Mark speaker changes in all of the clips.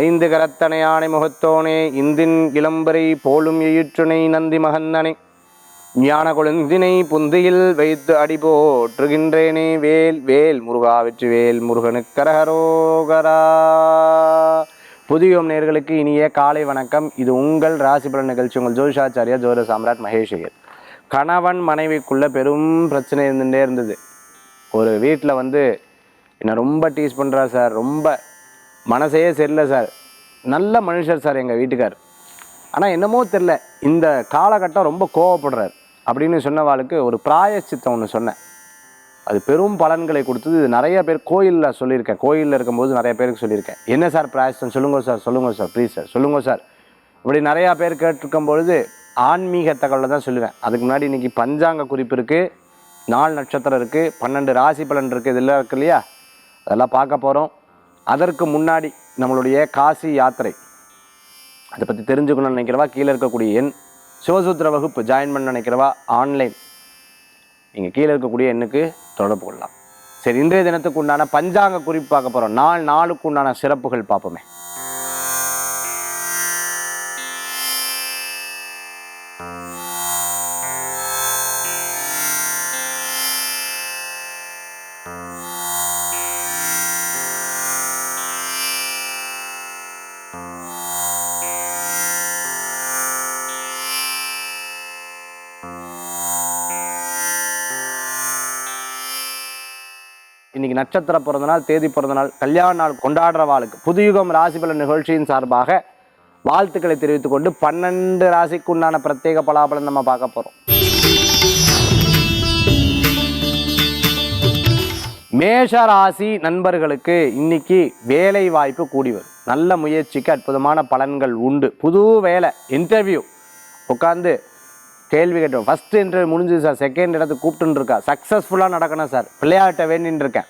Speaker 1: ஐந்து கரத்தனையானை முகத்தோனே இந்தின் இளம்பரை போலும் எயிற்றுனை நந்தி மகந்தனை. ஞான கொழுந்தினை புந்தியில் வைத்து அடி போற்றுகின்றேனே வேல் வேல் முருகா வெற்றி வேல் முருகனுக்கு கரகரோகரா. புதியோம் நேர்களுக்கு இனிய காலை வணக்கம். இது உங்கள் ராசிபலன் நிகழ்ச்சி. உங்கள் ஜோதிஷாச்சாரியா ஜோர சாம்ராட் மகேஷ் கணவன் மனைவிக்குள்ளே பெரும் பிரச்சனை இருந்துகிட்டே இருந்தது. ஒரு வீட்டில் வந்து என்னை ரொம்ப டீஸ் பண்ணுறா சார் ரொம்ப மனசே சரியில்லை சார். நல்ல மனுஷர் சார் எங்கள் வீட்டுக்கார். ஆனால் என்னமோ தெரில இந்த காலகட்டம் ரொம்ப கோவப்படுறார் அப்படின்னு சொன்னவாளுக்கு ஒரு பிராயச்சித்தம் ஒன்று சொன்னேன். அது பெரும் பலன்களை கொடுத்தது. இது நிறைய பேர் கோயிலில் சொல்லியிருக்கேன். கோயிலில் இருக்கும்போது நிறைய பேருக்கு சொல்லியிருக்கேன். என்ன சார் பிராயச்சித்தம்? சொல்லுங்க சார் சொல்லுங்க சார் ப்ளீஸ் சார் சொல்லுங்க சார். இப்படி நிறையா பேர் கேட்டிருக்கும் பொழுது ஆன்மீக தகவலை தான் சொல்லுவேன். அதுக்கு முன்னாடி இன்றைக்கி பஞ்சாங்க குறிப்பு இருக்குது நாலு நட்சத்திரம் இருக்குது பன்னெண்டு ராசி பலன் இருக்குது இதெல்லாம் இருக்கு இல்லையா? அதெல்லாம் பார்க்க போகிறோம் அதற்கு முன்னாடி நம்மளுடைய காசி யாத்திரை. அதை பற்றி தெரிஞ்சுக்கணும்னு நினைக்கிறவா? கீழே இருக்கக்கூடிய எண் சிவசூத்திர வகுப்பு ஜாயின் பண்ண நினைக்கிறவா? ஆன்லைன் நீங்கள் கீழே இருக்கக்கூடிய எண்ணுக்கு தொடர்பு கொள்ளலாம். சரி இன்றைய தினத்துக்கு உண்டான பஞ்சாங்க குறிப்பு பார்க்க போகிறோம் நாள் நாளுக்கு உண்டான சிறப்புகள் பார்ப்போமே. நட்சத்திர பிறந்த நாள் தேதி பிறந்தநாள் கல்யாண நாள் கொண்டாடுறவாளுக்கு புதுயுகம் ராசிபலன் நிகழ்ச்சியின் சார்பாக வாழ்த்துக்களை தெரிவித்துக்கொண்டு பன்னெண்டு ராசிக்கு உண்டான பிரத்யேக பலாபலன் நம்ம பார்க்க போறோம். மேஷ ராசி நண்பர்களுக்கு இன்னைக்கு வேலை வாய்ப்பு கூடி வரும். நல்ல முயற்சிக்கு அற்புதமான பலன்கள் உண்டு. புது வேலை இன்டர்வியூ உட்காந்து கேள்வி கேட்டோம். ஃபர்ஸ்ட் இன்டர்வியூ முடிஞ்சது சார் செகண்ட் இடத்துக்கு கூப்பிட்டுன்னு இருக்கா. சக்ஸஸ்ஃபுல்லாக நடக்கணும் சார் விளையாட்ட வேண்டின்னு இருக்கேன்.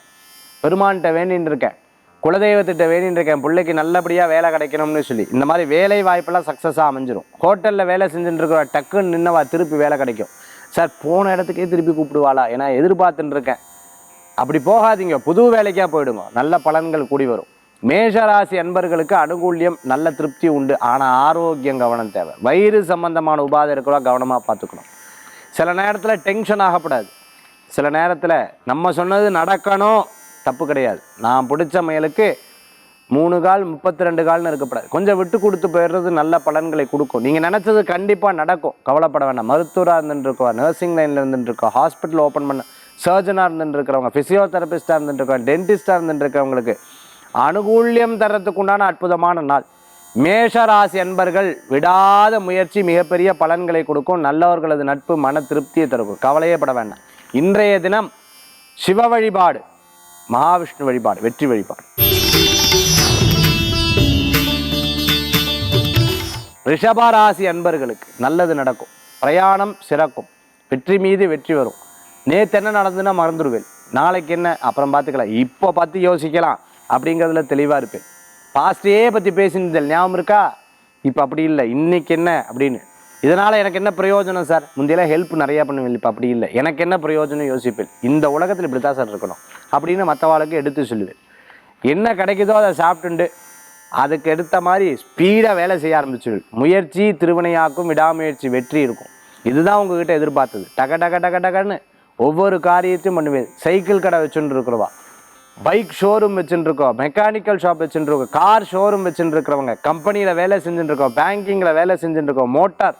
Speaker 1: பெருமான்கிட்ட வேண்டின்னு இருக்கேன் குலதெய்வத்திட்ட வேண்டின்னு இருக்கேன் பிள்ளைக்கு நல்லபடியாக வேலை கிடைக்கணும்னு சொல்லி. இந்த மாதிரி வேலை வாய்ப்பெல்லாம் சக்ஸஸாக அமைஞ்சிரும். ஹோட்டலில் வேலை செஞ்சுட்டு இருக்கிற டக்குன்னு நின்னவா திருப்பி வேலை கிடைக்கும். சார் போன இடத்துக்கே திருப்பி கூப்பிடுவாளா? ஏன்னா எதிர்பார்த்துட்டு இருக்கேன் அப்படி போகாதீங்க. புது வேலைக்கா போயிடுங்க. நல்ல பலன்கள் கூடி வரும். மேஷராசி அன்பர்களுக்கு அனுகூல்யம் நல்ல திருப்தி உண்டு. ஆனால் ஆரோக்கியம் கவனம் தேவை. வயிறு சம்பந்தமான உபாதை இருக்கலாம் கவனமாக பார்த்துக்கணும். சில நேரத்தில் டென்ஷன் ஆகக்கூடாது சில நேரத்தில் நம்ம சொன்னது நடக்கணும். தப்பு கிடையாது. நான் பிடிச்ச முயலுக்கு மூணு கால் முப்பத்தி ரெண்டு கால்னு இருக்கக்கூடாது கொஞ்சம் விட்டு கொடுத்து போயிடுறது நல்ல பலன்களை கொடுக்கும். நீங்கள் நினச்சது கண்டிப்பாக நடக்கும். கவலைப்பட வேண்டாம் மருத்துவராக இருந்துருக்கோம் நர்சிங் லைனில் இருந்துருக்கோம் ஹாஸ்பிட்டல் ஓப்பன் பண்ண சர்ஜனாக இருந்துட்டு இருக்கிறவங்க ஃபிசியோதெரபிஸ்டாக இருந்துட்டு டென்டிஸ்டாக இருந்துட்டு அனுகூல்யம் தர்றதுக்கு உண்டான அற்புதமான நாள். மேஷராசி அன்பர்கள் விடாத முயற்சி மிகப்பெரிய பலன்களை கொடுக்கும். நல்லவர்களது நட்பு மன திருப்தியை தரும் கவலையே பட வேண்டாம் இன்றைய தினம் சிவ வழிபாடு. மகாவிஷ்ணு வழிபாடு வெற்றி வழிபாடு. ரிஷபராசி அன்பர்களுக்கு நல்லது நடக்கும். பிரயாணம் சிறக்கும். வெற்றி மீது வெற்றி வரும். நேற்று என்ன நடந்ததுன்னா மறந்துடுவேன். நாளைக்கு என்ன? அப்புறம் பார்த்துக்கலாம். இப்போ பார்த்து யோசிக்கலாம். அப்படிங்கிறதுல தெளிவாக இருப்பேன். பாஸ்டையே பற்றி பேசினதில் ஞாபகம் இருக்கா? இப்போ அப்படி இல்லை. இன்னைக்கு என்ன? அப்படின்னு இதனால் எனக்கு என்ன பிரயோஜனம் சார்? முந்தையெல்லாம் ஹெல்ப் நிறையா பண்ணுவேன் இப்போ அப்படி இல்லை. எனக்கு என்ன பிரயோஜனம் யோசிப்பேன்? இந்த உலகத்தில் இப்படி தான் சார் இருக்கணும். அப்படின்னு மற்றவாளுக்கு எடுத்து சொல்லுவேன். என்ன கிடைக்குதோ அதை சாப்பிட்டுண்டு அதுக்கு எடுத்த மாதிரி ஸ்பீடாக வேலை செய்ய ஆரம்பிச்சிடு முயற்சி திருவினையாக்கும் விடாமுயற்சி வெற்றி இருக்கும். இதுதான் உங்ககிட்ட எதிர்பார்த்தது. டக டக டக டகன்னு ஒவ்வொரு காரியத்தையும் பண்ணுவேன். சைக்கிள் கடை வச்சுட்டு இருக்கிறவா பைக் ஷோரூம் வச்சுருக்கோம் மெக்கானிக்கல் ஷாப் வச்சுட்டு இருக்கோம் கார் ஷோரூம் வச்சுட்டு இருக்கிறவங்க கம்பெனியில் வேலை செஞ்சுட்டு இருக்கோம் பேங்கிங்கில் வேலை செஞ்சுட்டு இருக்கோம் மோட்டார்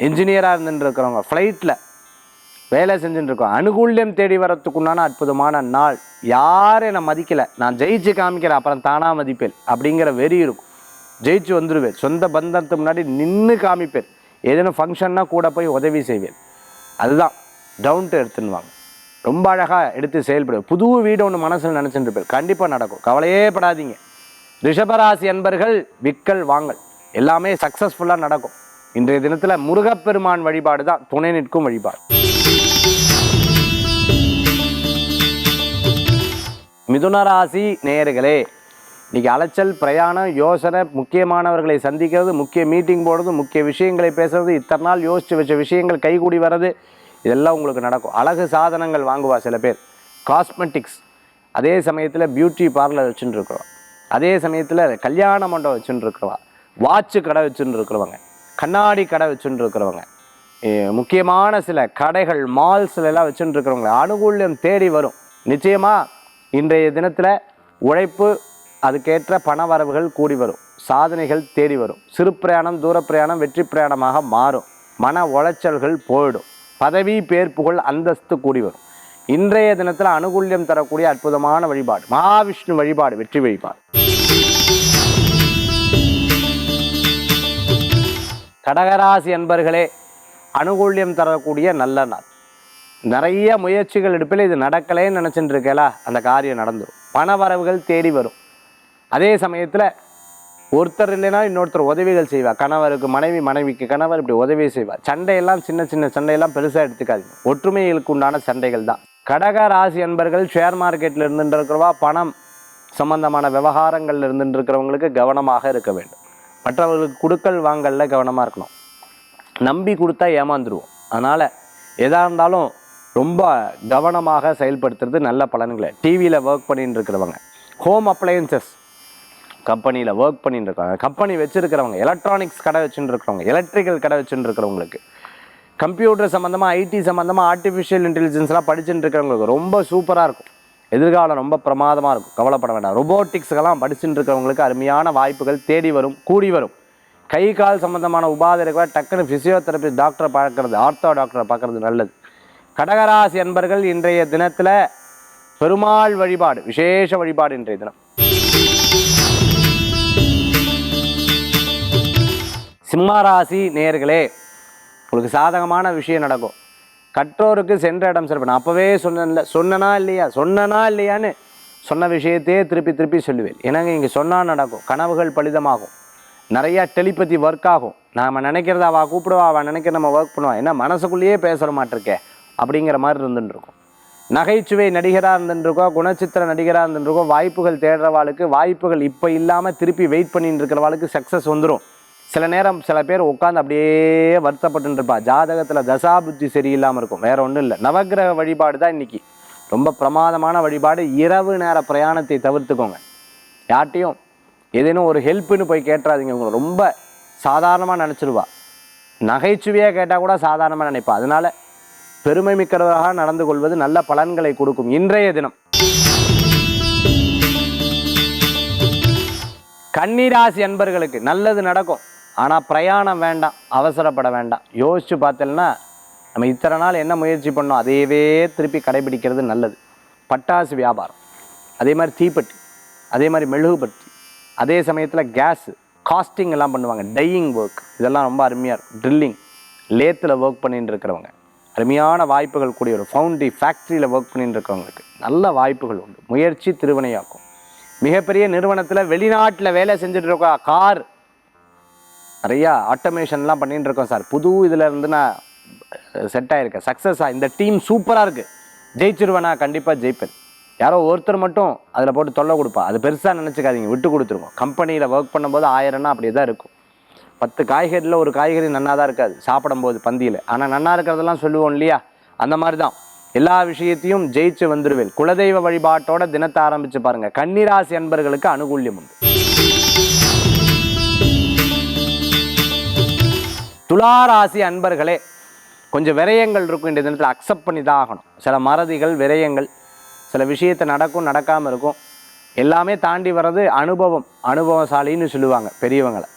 Speaker 1: இன்ஜினியராக இருந்துருக்கிறவங்க ஃப்ளைட்டில் வேலை செஞ்சுட்டுருக்கோம் அனுகூல்யம் தேடி வரத்துக்குண்டான அற்புதமான நாள். யாரும் என்னை மதிக்கலை. நான் ஜெயிச்சு காமிக்கிறேன் அப்புறம் தானாக மதிப்பேன் அப்படிங்கிற வெறி இருக்கும். ஜெயிச்சு வந்துடுவேன் சொந்த பந்தத்துக்கு முன்னாடி நின்று காமிப்பேன். ஏதேனும் ஃபங்க்ஷன்னா கூட போய் உதவி செய்வேன். அதுதான் டவுன்ட்டு எடுத்துன்னு வாங்க ரொம்ப அழகாக எடுத்து செயல்படுவேன். புது வீடு ஒன்று மனசில் நினச்சிட்டு இருப்பேன் கண்டிப்பாக நடக்கும். கவலையே படாதீங்க. ரிஷபராசி என்பர்கள் விக்கல் வாங்கல். எல்லாமே சக்ஸஸ்ஃபுல்லாக நடக்கும். இன்றைய தினத்தில் முருகப்பெருமான் வழிபாடு தான் துணை நிற்கும் வழிபாடு. மிதுனராசி நேயர்களே இன்னைக்கு அலைச்சல் பிரயாணம் யோசனை முக்கியமானவர்களை சந்திக்கிறது முக்கிய மீட்டிங் போடுறது முக்கிய விஷயங்களை பேசுறது இத்தனை நாள் யோசிச்சு வச்ச விஷயங்கள் கைகூடி வர்றது இதெல்லாம் உங்களுக்கு நடக்கும். அழகு சாதனங்கள் வாங்குவா சில பேர். காஸ்மெட்டிக்ஸ் அதே சமயத்தில் பியூட்டி பார்லர் வச்சுட்டு இருக்கிறோம் அதே சமயத்தில் கல்யாண மண்டபம் வச்சுட்டு இருக்கிறவா. வாட்சு கடை வச்சுட்டு இருக்கிறவங்க. கண்ணாடி கடை வச்சுட்டு இருக்கிறவங்க முக்கியமான சில கடைகள் மால்ஸ்ல எல்லாம் வச்சுட்டு இருக்கிறவங்க அனுகூல்யம் தேடி வரும். நிச்சயமா இன்றைய தினத்தில் உழைப்பு அதுக்கேற்ற பண வரவுகள் கூடி வரும். சாதனைகள் தேடி வரும். சிறு பிரயாணம் தூர பிரயாணம் வெற்றி பிரயாணமாக மாறும். மன உளைச்சல்கள் போயிடும். பதவி பேர் புகழ் அந்தஸ்து கூடி வரும். இன்றைய தினத்தில் அனுகூல்யம் தரக்கூடிய அற்புதமான வழிபாடு மகாவிஷ்ணு வழிபாடு வெற்றி வழிபாடு. கடகராசி என்பர்களே அனுகூல்யம் தரக்கூடிய நல்ல நாள். நிறைய முயற்சிகள் எடுப்பில் இது நடக்கலைன்னு நினச்சிட்டு இருக்கல அந்த காரியம் நடந்துடும் பண வரவுகள் தேடி வரும். அதே சமயத்தில் ஒருத்தர் இல்லைன்னா இன்னொருத்தர் உதவிகள் செய்வா. கணவருக்கு மனைவி மனைவிக்கு கணவர் இப்படி உதவி செய்வார் சண்டையெல்லாம் சின்ன சின்ன சண்டையெல்லாம் பெருசாக எடுத்துக்காதீங்க. ஒற்றுமைகளுக்கு உண்டான சண்டைகள் தான். கடக ராசி அன்பர்கள் ஷேர் மார்க்கெட்டில் இருந்துட்டு இருக்கிறவா பணம் சம்பந்தமான விவகாரங்களில் இருந்துட்டு இருக்கிறவங்களுக்கு கவனமாக இருக்க வேண்டும். மற்றவர்களுக்கு கொடுக்கல் வாங்கல்ல கவனமாக இருக்கணும். நம்பி கொடுத்தா ஏமாந்துருவோம். அதனால் எதாக இருந்தாலும் ரொம்ப கவனமாக செயல்படுத்துறது நல்ல பலன்களை. டிவியில் ஒர்க் பண்ணிட்டு இருக்கிறவங்க ஹோம் அப்ளையன்சஸ் கம்பெனியில் ஒர்க் பண்ணிட்டு இருக்காங்க கம்பெனி வச்சுருக்கிறவங்க எலக்ட்ரானிக்ஸ் கடை வச்சுட்டு இருக்கிறவங்க எலக்ட்ரிக்கல் கடை வச்சுட்டு இருக்கிறவங்களுக்கு கம்ப்யூட்டர் சம்மந்தமாக ஐடி சம்மந்தமாக ஆர்டிஃபிஷியல் இன்டெலிஜென்ஸ்லாம் படிச்சுட்டு இருக்கிறவங்களுக்கு ரொம்ப சூப்பராக இருக்கும். எதிர்காலம் ரொம்ப பிரமாதமாக இருக்கும். கவலைப்பட வேண்டாம். ரொபோட்டிக்ஸ்க்கெல்லாம் படிச்சுட்டு இருக்கிறவங்களுக்கு அருமையான வாய்ப்புகள் தேடி வரும் கூடி வரும். கை கால் சம்மந்தமான உபாதைகளை டக்குன்னு ஃபிசியோதெரபி டாக்டரை பார்க்கறது ஆர்த்தோ டாக்டரை பார்க்கறது நல்லது. கடகராசி அன்பர்கள் இன்றைய தினத்தில் பெருமாள் வழிபாடு விசேஷ வழிபாடு இன்றைய தினம். சிம்மராசி நேர்களே உங்களுக்கு சாதகமான விஷயம் நடக்கும். கற்றோருக்கு சென்ற இடம் சிறப்பு. நான் அப்போவே சொன்னேன்ல சொன்னனா இல்லையா? சொன்னனா இல்லையான்னு சொன்ன விஷயத்தையே திருப்பி திருப்பி சொல்லுவேன். ஏன்னாங்க இங்கே சொன்னால் நடக்கும். கனவுகள் பலிதமாகும். நிறையா டெலிபதி ஒர்க் ஆகும். நாம் நினைக்கிறத அவள் கூப்பிடுவா அவள் நினைக்கிற நம்ம ஒர்க் பண்ணுவா. என்ன மனசுக்குள்ளேயே பேசுகிற மாட்டிருக்கே அப்படிங்கிற மாதிரி இருந்துட்டுருக்கும் நகைச்சுவை நடிகராக இருந்துருக்கோம் குணச்சித்திர நடிகராக இருந்துருக்கோம் வாய்ப்புகள் தேடுறவாளுக்கு வாய்ப்புகள் இப்போ இல்லாமல் திருப்பி வெயிட் பண்ணிட்டு இருக்கிறவாளுக்கு சக்ஸஸ் வந்துடும் சில நேரம் சில பேர் உட்காந்து அப்படியே வருத்தப்பட்டு இருப்பா ஜாதகத்தில் தசா புத்தி சரியில்லாமல் இருக்கும். வேற ஒன்றும் இல்லை. நவக்கிரக வழிபாடு தான் இன்னைக்கு. ரொம்ப பிரமாதமான வழிபாடு. இரவு நேர பிரயாணத்தை தவிர்த்துக்கோங்க. யார்ட்டையும் ஏதேனும் ஒரு ஹெல்ப்புன்னு போய் கேட்டுறாதீங்க. உங்களை ரொம்ப சாதாரணமாக நினச்சிருவா. நகைச்சுவையாக கேட்டால் கூட சாதாரணமாக நினைப்பா. அதனால பெருமை மிக்கிறவராக நடந்து கொள்வது நல்ல பலன்களை கொடுக்கும். இன்றைய தினம். கன்னிராசி அன்பர்களுக்கு நல்லது நடக்கும். ஆனால் பிரயாணம் வேண்டாம் அவசரப்பட வேண்டாம். யோசித்து பார்த்தேன்னா நம்ம இத்தனை நாள் என்ன முயற்சி பண்ணோம் அதையவே திருப்பி கடைபிடிக்கிறது நல்லது. பட்டாசு வியாபாரம் அதே மாதிரி தீப்பெட்டி அதே மாதிரி மெழுகுபட்டி அதே சமயத்தில் கேஸு காஸ்டிங் எல்லாம் பண்ணுவாங்க. டையிங் ஒர்க் இதெல்லாம் ரொம்ப அருமையாக இருக்கும். ட்ரில்லிங் லேத்தில் ஒர்க் பண்ணிட்டு இருக்கிறவங்க. அருமையான வாய்ப்புகள் கூடிய ஒரு ஃபவுண்டி ஃபேக்ட்ரியில் ஒர்க் பண்ணிட்டு இருக்கிறவங்களுக்கு நல்ல வாய்ப்புகள் உண்டு. முயற்சி திருவினையாக்கும். மிகப்பெரிய நிறுவனத்தில் வெளிநாட்டில் வேலை செஞ்சுட்டு இருக்கோம் கார் நிறையா ஆட்டோமேஷன்லாம் பண்ணிகிட்டு இருக்கோம் சார். புது இதில் இருந்து நான் செட் ஆயிருக்கேன். சக்ஸஸாக இந்த டீம் சூப்பராக இருக்குது ஜெயிச்சிருவேனா? கண்டிப்பாக ஜெயிப்பேன். யாரோ ஒருத்தர் மட்டும் அதில் போட்டு தொல்லை கொடுப்பா. அது பெருசாக நினச்சிக்காதீங்க. விட்டு கொடுத்துருவோம். கம்பெனியில் ஒர்க் பண்ணும்போது ஆயிரம்னா அப்படியே தான் இருக்கும். பத்து காய்கறியில் ஒரு காய்கறி நன்னா தான் இருக்காது. சாப்பிடும்போது பந்தியில். ஆனால் நன்னா இருக்கிறதெல்லாம் சொல்லுவோம் இல்லையா? அந்த மாதிரி தான் எல்லா விஷயத்தையும் ஜெயிச்சு வந்துடுவேன் குலதெய்வ வழிபாட்டோட தினத்தை ஆரம்பிச்சு பாருங்க. கன்னிராசி அன்பர்களுக்கு அனுகூல்யம் உண்டு. துளாராசி அன்பர்களே கொஞ்சம் விரயங்கள் இருக்கும் இந்த தினத்தில் அக்செப்ட் பண்ணி தான் ஆகணும். சில மறதிகள் விரயங்கள் சில விஷயத்தை நடக்கும் நடக்காமல் இருக்கும். எல்லாமே தாண்டி வர்றது அனுபவம். அனுபவசாலின்னு சொல்லுவாங்க பெரியவங்களை.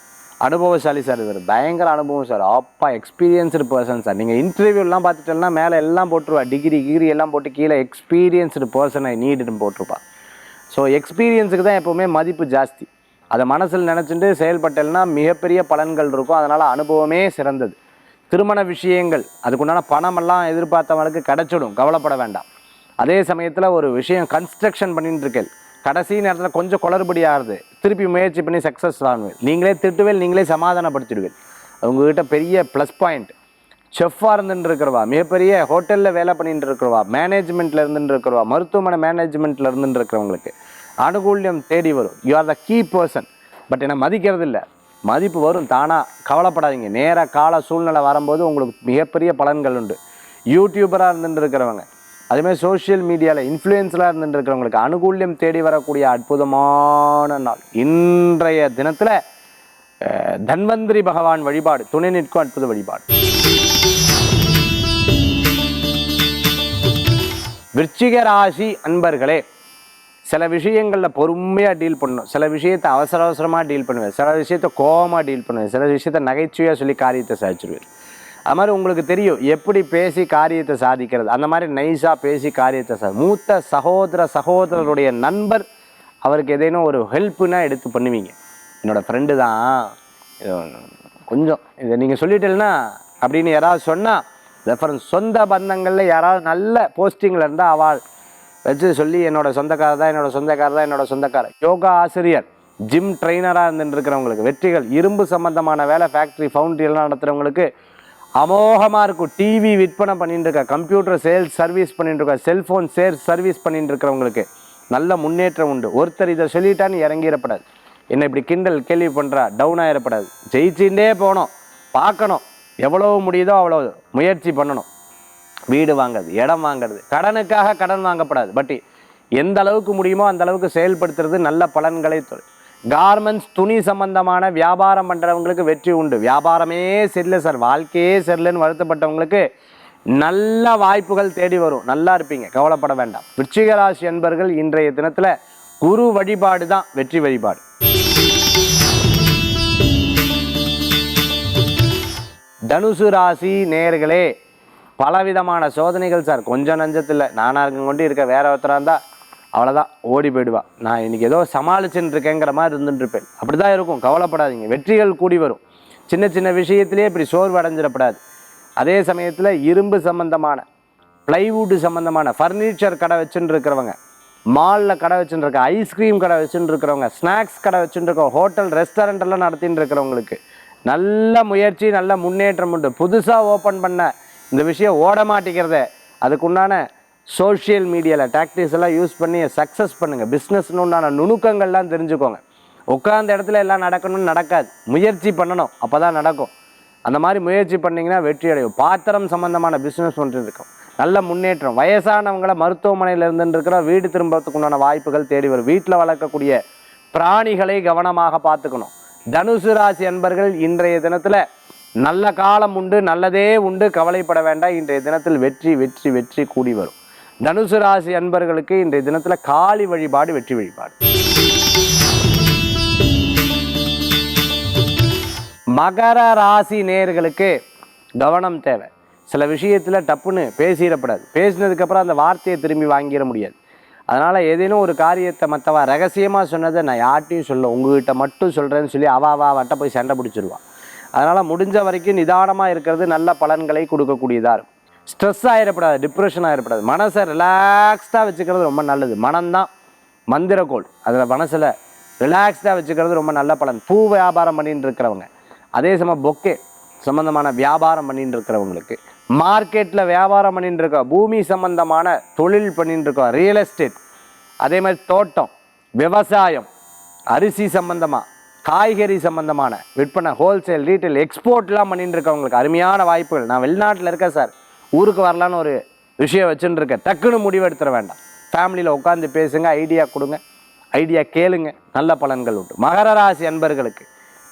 Speaker 1: அனுபவசாலி சார் இவர் பயங்கர அனுபவம் சார். அப்பா எக்ஸ்பீரியன்ஸ்டு பர்சன் சார். நீங்கள் இன்டர்வியூலாம் பார்த்துட்டோம்னா மேலே எல்லாம் போட்டுருவா. டிகிரி கிகிரி எல்லாம் போட்டு கீழே எக்ஸ்பீரியன்ஸ்டு பர்சனை நீடுன்னு போட்டிருப்பா. ஸோ எக்ஸ்பீரியன்ஸுக்கு தான் எப்போவுமே மதிப்பு ஜாஸ்தி. அதை மனசில் நினச்சிட்டு செயல்பட்டேன்னா மிகப்பெரிய பலன்கள் இருக்கும். அதனால் அனுபவமே சிறந்தது. திருமண விஷயங்கள் அதுக்குண்டான பணமெல்லாம் எதிர்பார்த்தவங்களுக்கு கிடைச்சிடும். கவலைப்பட வேண்டாம். அதே சமயத்தில் ஒரு விஷயம் கன்ஸ்ட்ரக்ஷன் பண்ணிட்டு இருக்கேன் கடைசி நேரத்தில் கொஞ்சம் குளறுபடி ஆகுது. திருப்பி முயற்சி பண்ணி சக்ஸஸ் ஆகுவேன் நீங்களே திட்டுவேல் நீங்களே சமாதானப்படுத்திடுவேன் உங்ககிட்ட பெரிய ப்ளஸ் பாயிண்ட் செஃப்பாக இருந்துட்டு இருக்கிறவா மிகப்பெரிய ஹோட்டலில் வேலை பண்ணிட்டு இருக்கிறவா மேனேஜ்மெண்ட்டில் இருந்துட்டு இருக்கிறவா மருத்துவமனை மேனேஜ்மெண்ட்டில் இருந்துட்டு இருக்கிறவங்களுக்கு அனுகூல்யம் தேடி வரும். You are the key person but என்னை மதிக்கிறது இல்லை மதிப்பு வரும். தானாக கவலைப்படாதீங்க. நேர கால சூழ்நிலை வரும்போது உங்களுக்கு மிகப்பெரிய பலன்கள் உண்டு. யூடியூபராக இருந்துட்டு இருக்கிறவங்க சோஷியல் மீடியாவில் இன்ஃப்ளூயன்ஸலாக இருந்துட்டு இருக்கிறவங்களுக்கு அனுகூல்யம் தேடி வரக்கூடிய அற்புதமான நாள். இன்றைய தினத்தில் தன்வந்திரி பகவான் வழிபாடு துணை நிற்கும் அற்புத வழிபாடு. விருச்சிக ராசி அன்பர்களே சில விஷயங்களில் பொறுமையாக டீல் பண்ணணும். சில விஷயத்தை அவசர அவசரமாக டீல் பண்ணுவேன். சில விஷயத்த கோவமாக டீல் பண்ணுவேன். சில விஷயத்தை நகைச்சுவையாக சொல்லி காரியத்தை சாதிச்சிருவேன். அது மாதிரி உங்களுக்கு தெரியும். எப்படி பேசி காரியத்தை சாதிக்கிறது. அந்த மாதிரி நைஸாக பேசி காரியத்தை சா மூத்த சகோதர சகோதரருடைய நண்பர் அவருக்கு ஏதேனும் ஒரு ஹெல்ப்புனா எடுத்து பண்ணுவீங்க. என்னோடய ஃப்ரெண்டு தான். கொஞ்சம் இதை நீங்கள் சொல்லிட்டேன்னா அப்படின்னு யாராவது சொன்னால் ரெஃபரன்ஸ் சொந்த பந்தங்களில் யாராவது நல்ல போஸ்டிங்கில் இருந்தால் அவள் வச்சு சொல்லி என்னோட சொந்தக்காரர் தான் என்னோட சொந்தக்காரர் தான் என்னோட சொந்தக்காரர். யோகா ஆசிரியர் ஜிம் ட்ரெய்னராக இருந்துருக்கிறவங்களுக்கு வெற்றிகள் இரும்பு சம்பந்தமான வேலை ஃபேக்ட்ரி ஃபவுண்டரி எல்லாம் நடத்துகிறவங்களுக்கு அமோகமாக இருக்கும். டிவி விற்பனை பண்ணிட்டு இருக்க கம்ப்யூட்டர் சேல்ஸ் சர்வீஸ் பண்ணிட்டு இருக்க செல்ஃபோன் சேல்ஸ் சர்வீஸ் பண்ணிட்டு இருக்கிறவங்களுக்கு நல்ல முன்னேற்றம் உண்டு. ஒருத்தர் இதை சொல்லிட்டான்னு இறங்கிடப்படாது. என்னை இப்படி கிண்டல் கேள்வி பண்ணுறா டவுன் ஆகிடப்படாது ஜெயிச்சுட்டே போகணும் பார்க்கணும் எவ்வளோ முடியுதோ அவ்வளோ முயற்சி பண்ணணும். வீடு வாங்குறது இடம் வாங்குறது. கடனுக்காக கடன் வாங்கப்படாது. பட் எந்த அளவுக்கு முடியுமோ அந்த அளவுக்கு செயல்படுத்துறது நல்ல பலன்களை தரும் கார்மெண்ட்ஸ் துணி சம்பந்தமான வியாபாரம் பண்ணுறவங்களுக்கு வெற்றி உண்டு. வியாபாரமே சரியில்லை சார் வாழ்க்கையே சரியில்லைன்னு வருத்தப்பட்டவங்களுக்கு நல்ல வாய்ப்புகள் தேடி வரும். நல்லா இருப்பீங்க. கவலைப்பட வேண்டாம். விருச்சிக ராசி என்பர்கள் இன்றைய தினத்தில் குரு வழிபாடு தான் வெற்றி வழிபாடு. தனுசு ராசி நேர்களே பலவிதமான சோதனைகள் சார். கொஞ்சம் நஞ்சத்தில் நானாக இருக்க கொண்டு இருக்க வேற ஒருத்தராக இருந்தால் அவ்வளோதான் ஓடி போயிடுவா. நான் இன்னைக்கு ஏதோ சமாளிச்சுட்டு இருக்கேங்கிற மாதிரி இருந்துட்டு இருப்பேன் அப்படி தான் இருக்கும். கவலைப்படாதீங்க. வெற்றிகள் கூடி வரும். சின்ன சின்ன விஷயத்திலே இப்படி சோர்வு அடைஞ்சிடப்படாது அதே சமயத்தில் இரும்பு சம்பந்தமான பிளைவுட் சம்மந்தமான ஃபர்னிச்சர் கடை வச்சுட்டு இருக்கிறவங்க மாலில் கடை வச்சுட்டு இருக்க ஐஸ்கிரீம் கடை வச்சுட்டு இருக்கிறவங்க ஸ்நாக்ஸ் கடை வச்சுட்டு இருக்க ஹோட்டல் ரெஸ்டாரண்ட் எல்லாம் இருக்கிறவங்களுக்கு நல்ல முயற்சி நல்ல முன்னேற்றம் உண்டு. புதுசாக ஓப்பன் பண்ண இந்த விஷயம் ஓட மாட்டேங்கிறத அதுக்குண்டான சோஷியல் மீடியாவில் டாக்டிக்ஸ் எல்லாம் யூஸ் பண்ணி சக்ஸஸ் பண்ணுங்கள் பிஸ்னஸ்னு உண்டான நுணுக்கங்கள்லாம் தெரிஞ்சுக்கோங்க. உட்காந்த இடத்துல எல்லாம் நடக்கணும்னு நடக்காது. முயற்சி பண்ணணும். அப்போ தான் நடக்கும். அந்த மாதிரி முயற்சி பண்ணிங்கன்னா வெற்றி அடையும். பாத்திரம் சம்மந்தமான பிஸ்னஸ் ஒன்று இருக்கும். நல்ல முன்னேற்றம். வயசானவங்களை மருத்துவமனையில் இருந்துட்டு இருக்கிற வீடு திரும்பறதுக்கு உண்டான வாய்ப்புகள் தேடி வரும். வீட்டில் வளர்க்கக்கூடிய பிராணிகளை கவனமாக பார்த்துக்கணும். தனுசு ராசி அன்பர்கள் இன்றைய தினத்தில் நல்ல காலம் உண்டு நல்லதே உண்டு கவலைப்பட வேண்டாம். இன்றைய தினத்தில் வெற்றி வெற்றி வெற்றி கூடி வரும். தனுசு ராசி அன்பர்களுக்கு இன்றைய தினத்தில் காளி வழிபாடு வெற்றி வழிபாடு. மகர ராசி நேர்களுக்கு கவனம் தேவை. சில விஷயத்தில் டப்புன்னு பேசிடப்படாது. பேசினதுக்கப்புறம் அந்த வார்த்தையை திரும்பி வாங்கிட முடியாது. அதனால் ஏதேனும் ஒரு காரியத்தை மற்றவா ரகசியமாக சொன்னதை நான் யார்ட்டையும் சொல்ல உங்ககிட்ட மட்டும் சொல்கிறேன்னு சொல்லி அவா அவா வட்ட போய் சண்டை பிடிச்சிருவான் அதனால் முடிஞ்ச வரைக்கும் நிதானமாக இருக்கிறது நல்ல பலன்களை கொடுக்கக்கூடியதாக இருக்கும். ஸ்ட்ரெஸ் ஆகிடப்படாது டிப்ரெஷன் ஆகிடப்படாது மனசை ரிலாக்ஸ்டாக வச்சுக்கிறது ரொம்ப நல்லது. மனம்தான் மந்திரக்கோள். அதில் மனசில் ரிலாக்ஸ்டாக வச்சுக்கிறது ரொம்ப நல்ல பலன். பூ வியாபாரம் பண்ணிட்டு இருக்கிறவங்க. அதே சமயம் பொக்கே சம்மந்தமான வியாபாரம் பண்ணிட்டு இருக்கிறவங்களுக்கு. மார்க்கெட்டில் வியாபாரம் பண்ணிட்டு இருக்க பூமி சம்மந்தமான தொழில் பண்ணிட்டு இருக்கோம் ரியல் எஸ்டேட் அதே மாதிரி தோட்டம் விவசாயம் அரிசி சம்மந்தமாக காய்கறி சம்மந்தமான விற்பனை ஹோல்சேல் ரீட்டைல் எக்ஸ்போர்ட்லாம் பண்ணிட்டு இருக்கவங்களுக்கு அருமையான வாய்ப்புகள். நான் வெளிநாட்டில் இருக்கேன் சார். ஊருக்கு வரலான்னு ஒரு விஷயம் வச்சுட்டு இருக்கேன் டக்குன்னு முடிவு எடுத்துட வேண்டாம். ஃபேமிலியில் உட்காந்து பேசுங்க ஐடியா கொடுங்க. ஐடியா கேளுங்க. நல்ல பலன்கள் உண்டு. மகர ராசி அன்பர்களுக்கு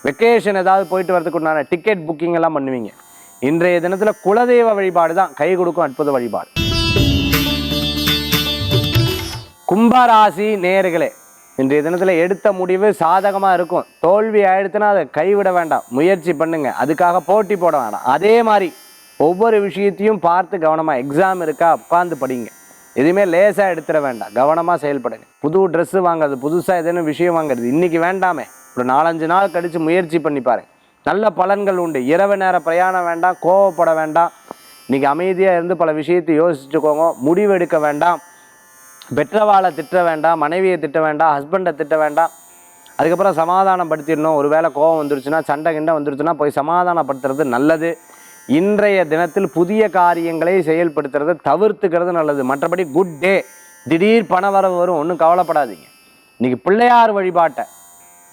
Speaker 1: வெக்கேஷன் ஏதாவது போயிட்டு வரதுக்கு உண்டான டிக்கெட் புக்கிங் எல்லாம் பண்ணுவீங்க. இன்றைய தினத்தில் குலதெய்வ வழிபாடு தான் கை கொடுக்கும் அற்புத வழிபாடு. கும்பராசி நேர்களே இன்றைய தினத்தில் எடுத்த முடிவு சாதகமாக இருக்கும். தோல்வி ஆயிடுச்சுன்னா அதை கைவிட வேண்டாம். முயற்சி பண்ணுங்க. அதுக்காக போட்டி போட வேண்டாம் அதே மாதிரி ஒவ்வொரு விஷயத்தையும் பார்த்து கவனமாக எக்ஸாம் இருக்கா உட்காந்து படிங்க. எதுவுமே லேசாக எடுத்துட வேண்டாம். கவனமாக செயல்படுங்க. புது ட்ரெஸ்ஸு வாங்குறது புதுசாக ஏதேனும் விஷயம் வாங்குறது இன்றைக்கி வேண்டாமே. ஒரு நாலஞ்சு நாள் கழித்து முயற்சி பண்ணி பாருங்க. நல்ல பலன்கள் உண்டு. இரவு நேர பிரயாணம் வேண்டாம் கோவப்பட வேண்டாம். இன்றைக்கி அமைதியாக இருந்து பல விஷயத்தை யோசிச்சுக்கோங்க. முடிவெடுக்க வேண்டாம். பெற்றவாளை திட்ட வேண்டாம் மனைவியை திட்ட வேண்டாம் ஹஸ்பண்டை திட்ட வேண்டாம். அதுக்கப்புறம் சமாதானம் படுத்திடணும் ஒரு வேளை கோவம் வந்துருச்சுன்னா சண்டை கிண்டை வந்துருச்சுன்னா போய் சமாதானப்படுத்துறது நல்லது. இன்றைய தினத்தில் புதிய காரியங்களை செயல்படுத்துறதை தவிர்த்துக்கிறது நல்லது. மற்றபடி குட் டே திடீர் பண வரவு வரும். ஒன்றும் கவலைப்படாதீங்க. இன்னைக்கு பிள்ளையார் வழிபாட்டை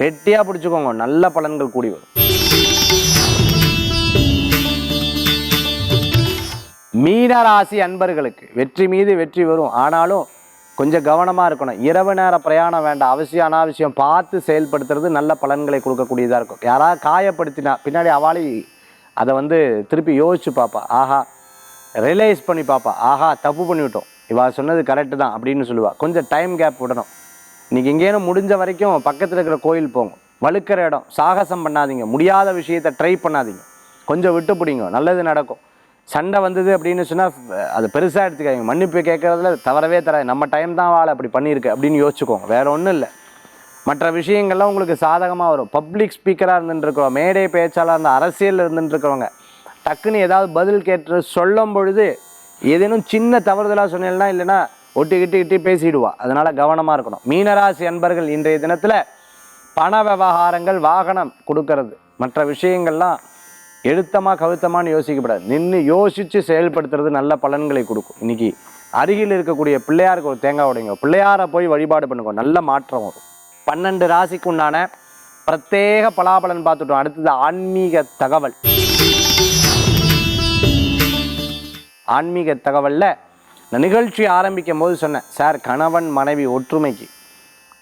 Speaker 1: கெட்டியாக பிடிச்சிக்கோங்க. நல்ல பலன்கள் கூடி வரும். மீனராசி அன்பர்களுக்கு வெற்றி மீது வெற்றி வரும். ஆனாலும் கொஞ்சம் கவனமாக இருக்கணும். இரவு நேர பிரயாணம் வேண்டாம். அவசியம் அனாவசியம் பார்த்து செயல்படுத்துறது நல்ல பலன்களை கொடுக்கக்கூடியதாக இருக்கும். யாராவது காயப்படுத்தினா பின்னாடி அவாளி அதை வந்து திருப்பி யோசிச்சு பார்ப்பா. ஆஹா ரியலைஸ் பண்ணி பார்ப்பா. ஆஹா தப்பு பண்ணிவிட்டோம். இவா சொன்னது கரெக்டு தான் அப்படின்னு சொல்லுவா. கொஞ்சம் டைம் கேப் விடணும். இன்றைக்கி எங்கேயும் முடிஞ்ச வரைக்கும் பக்கத்தில் இருக்கிற கோயில் போங்க. வழுக்கிற இடம். சாகசம் பண்ணாதீங்க. முடியாத விஷயத்தை ட்ரை பண்ணாதீங்க. கொஞ்சம் விட்டு பிடிங்க நல்லது நடக்கும். சண்டை வந்தது அப்படின்னு சொன்னால் அது பெருசாக எடுத்துக்காதீங்க. மன்னிப்பு கேட்குறதுல தவறவே தராது. நம்ம டைம் தான் வாழை அப்படி பண்ணியிருக்கு அப்படின்னு யோசிச்சுக்கோங்க. வேறு ஒன்றும் இல்லை. மற்ற விஷயங்கள்லாம் உங்களுக்கு சாதகமாக வரும். பப்ளிக் ஸ்பீக்கராக இருந்துட்டுருக்கிறோம். மேடை பேச்சாளர் இருந்த அரசியலில் இருந்துட்டுருக்கிறவங்க டக்குன்னு ஏதாவது பதில் கேட்டு சொல்லும் பொழுது ஏதேனும் சின்ன தவறுதலாக சொன்னீங்கன்னா இல்லைன்னா ஒட்டி கிட்டி கிட்டி பேசிடுவா. அதனால் கவனமாக இருக்கணும். மீனராசி அன்பர்கள் இன்றைய தினத்தில் பண விவகாரங்கள் வாகனம் கொடுக்கறது மற்ற விஷயங்கள்லாம் எழுத்தமா கவுத்தமானு யோசிக்கப்படாது. நின்று யோசித்து செயல்படுத்துறது நல்ல பலன்களை கொடுக்கும். இன்னைக்கு அருகில் இருக்கக்கூடிய பிள்ளையாருக்கு ஒரு தேங்காய் உடைங்க. பிள்ளையாரை போய் வழிபாடு பண்ணுங்க. நல்ல மாற்றம் வரும். பன்னெண்டு ராசிக்கு உண்டான பிரத்யேக பலாபலன் பார்த்துட்டோம். அடுத்தது ஆன்மீக தகவல். ஆன்மீக தகவலில் இந்த நிகழ்ச்சி ஆரம்பிக்கும் போது சொன்னேன் சார் கணவன் மனைவி ஒற்றுமைக்கு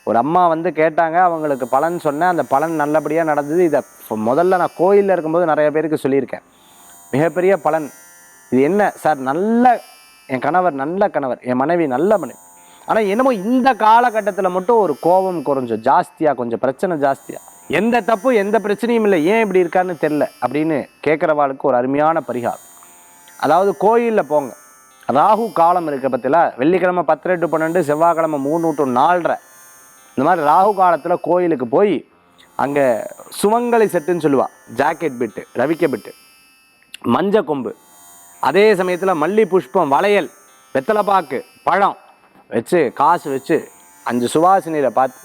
Speaker 1: ஒரு அம்மா வந்து கேட்டாங்க அவங்களுக்கு பலன் சொன்னேன். அந்த பலன் நல்லபடியாக நடந்தது. இதை முதல்ல நான் கோயிலில் இருக்கும்போது நிறைய பேருக்கு சொல்லியிருக்கேன். மிகப்பெரிய பலன். இது என்ன? சார் நல்ல என் கணவர் நல்ல கணவர். என் மனைவி நல்ல மனைவி ஆனால் என்னமோ இந்த காலகட்டத்தில் மட்டும் ஒரு கோபம் குறைஞ்சம் ஜாஸ்தியாக கொஞ்சம் பிரச்சனை ஜாஸ்தியாக எந்த தப்பு எந்த பிரச்சனையும் இல்லை. ஏன் இப்படி இருக்கான்னு தெரில அப்படின்னு கேட்குறவாளுக்கு ஒரு அருமையான பரிகாரம். அதாவது கோயிலில் போங்க. ராகு காலம் இருக்க பற்றில வெள்ளிக்கிழமை பத்து டு பன்னெண்டு செவ்வாய்க்கிழமை மூணு டு நாலரை. இந்த மாதிரி ராகு காலத்தில் கோயிலுக்கு போய் அங்கே சுமங்கலி செட்டுன்னு சொல்லுவாள் ஜாக்கெட் பிட்டு ரவிக்க பிட்டு மஞ்ச கொம்பு. அதே சமயத்தில் மல்லி புஷ்பம் வளையல் வெத்தலைப்பாக்கு பழம் வச்சு காசு வச்சு அஞ்சு சுவாசினியில் பார்த்து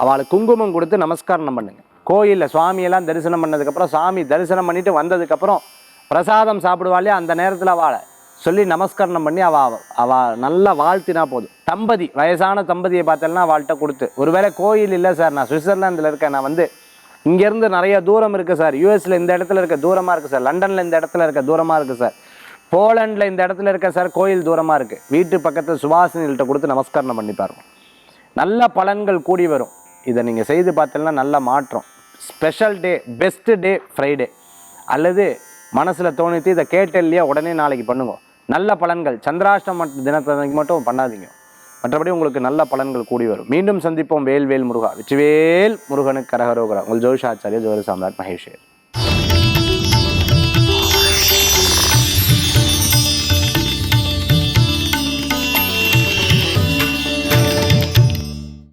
Speaker 1: அவளுக்கு குங்குமம் கொடுத்து நமஸ்காரம் பண்ணுங்க. கோயிலில் சுவாமியெல்லாம் தரிசனம் பண்ணதுக்கப்புறம் சாமி தரிசனம் பண்ணிட்டு வந்ததுக்கப்புறம் பிரசாதம் சாப்பிடுவாளே அந்த நேரத்தில் அவளை. சொல்லி நமஸ்கரணம் பண்ணி அவ அவ நல்லா வாழ்த்தினா போதும். தம்பதி வயசான தம்பதியை பார்த்தேன்னா அவள்கிட்ட கொடுத்து. ஒருவேளை கோயில் இல்லை சார் நான் சுவிட்சர்லாந்தில் இருக்கேன் நான் வந்து இங்கேருந்து நிறைய தூரம் இருக்குது சார். யூஎஸில் இந்த இடத்துல இருக்க தூரமாக இருக்குது சார். லண்டனில் இந்த இடத்துல இருக்க தூரமாக இருக்குது சார். போலண்டில் இந்த இடத்துல இருக்க சார் கோயில் தூரமாக இருக்குது வீட்டு பக்கத்தில் சுபாசினிகள்கிட்ட கொடுத்து நமஸ்காரம் பண்ணி பாருங்க. நல்ல பலன்கள் கூடி வரும். இதை நீங்கள் செய்து பார்த்தீங்கன்னா நல்ல மாற்றம். Special day best day Friday அல்லது மனசில் தோணித்து இதை கேட்டு இல்லையா உடனே நாளைக்கு பண்ணுங்க. நல்ல பலன்கள். சந்திராஷ்டம் தினத்தன்னைக்கு மட்டும் பண்ணாதீங்க. மற்றபடி உங்களுக்கு நல்ல பலன்கள் கூடி வரும். மீண்டும் சந்திப்போம். வேல் வேல் முருகா. வெற்றிவேல் முருகனுக்கு கரகரோகரா. உங்கள் ஜோஷாச்சாரிய ஜோதி சாம்ராட் மகேஷ்வர்